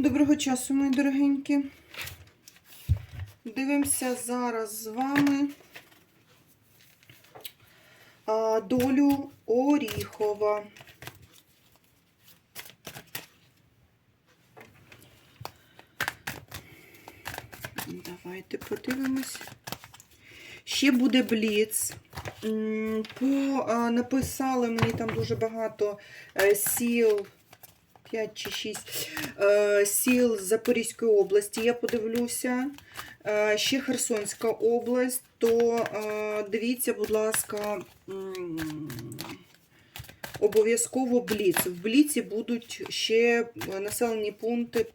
Доброго часу, мої дорогенькі. Дивимося зараз з вами долю Оріхова. Давайте подивимось. Ще буде бліц. По, написали мені там дуже багато е, сіл. 5 чи 6 е, сіл Запорізької області. Я подивлюся. Е, ще Херсонська область, то е, дивіться, будь ласка, обов'язково Бліц. В Бліці будуть ще населені пункти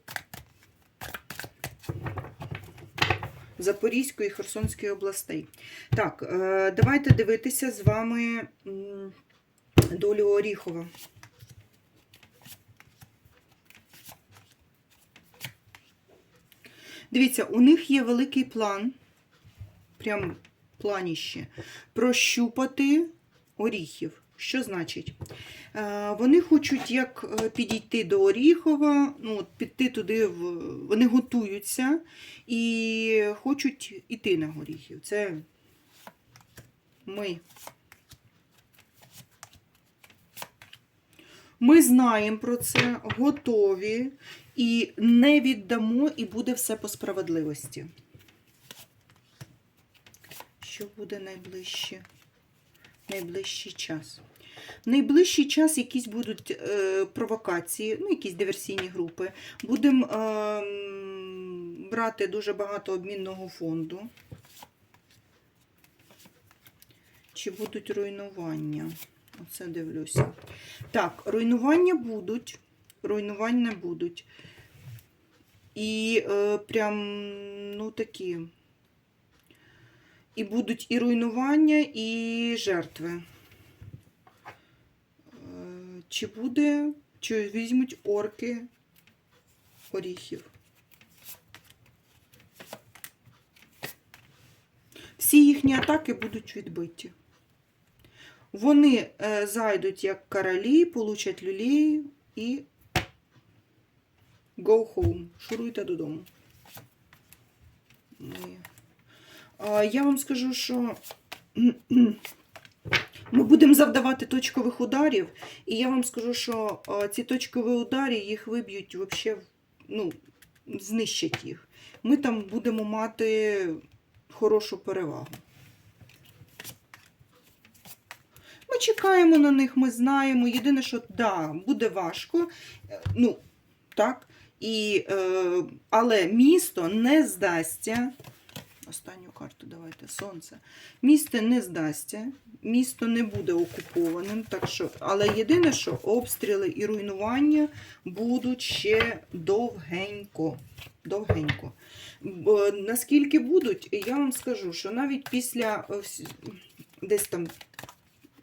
Запорізької і Херсонської областей. Так, давайте дивитися з вами долю Оріхова. Дивіться, у них є великий план, прям планіще, прощупати оріхів. Що значить? Е, Вони хочуть як е, підійти до Оріхова, ну, піти туди, вони готуються і хочуть іти на горіхів. Це ми. Ми знаємо про це, готові і не віддамо, і буде все по справедливості. Що буде найближче? Найближчий час. Найближчий час якісь будуть е, провокації, ну, якісь диверсійні групи. Будемо е, брати дуже багато обмінного фонду. Чи будуть руйнування? Оце дивлюся. Так, руйнування будуть. Руйнування будуть. І е, прям, ну такі. І будуть і руйнування, і жертви. Е, Чи буде, чи візьмуть орки оріхів? Всі їхні атаки будуть відбиті. Вони е, зайдуть як королі, получать люлей і go home. Шуруйте додому. Я вам скажу, що ми будемо завдавати точкових ударів, і я вам скажу, що а, ці точкові удари їх виб'ють вообще, ну, знищать їх. Ми там будемо мати хорошу перевагу. Ми чекаємо на них, ми знаємо. Єдине, що да, буде важко. е, Ну, так. І, е, але місто не здасться. Останню карту давайте. Сонце. Місто не здасться, місто не буде окупованим. Так що, але єдине, що обстріли і руйнування будуть ще довгенько. Довгенько. Бо наскільки будуть, я вам скажу, що навіть після е, десь там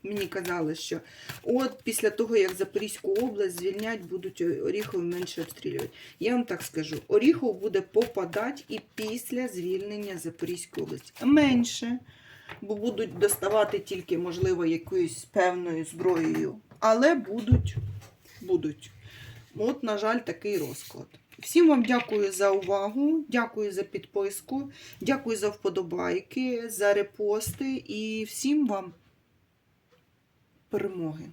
мені казали, що от після того, як Запорізьку область звільнять, будуть Оріхов менше обстрілювати. Я вам так скажу: Оріхов буде попадати і після звільнення Запорізької області. Менше, бо будуть доставати тільки, можливо, якоюсь певною зброєю. Але будуть, будуть. От, на жаль, такий розклад. Всім вам дякую за увагу, дякую за підписку, дякую за вподобайки, за репости і всім вам перемоги.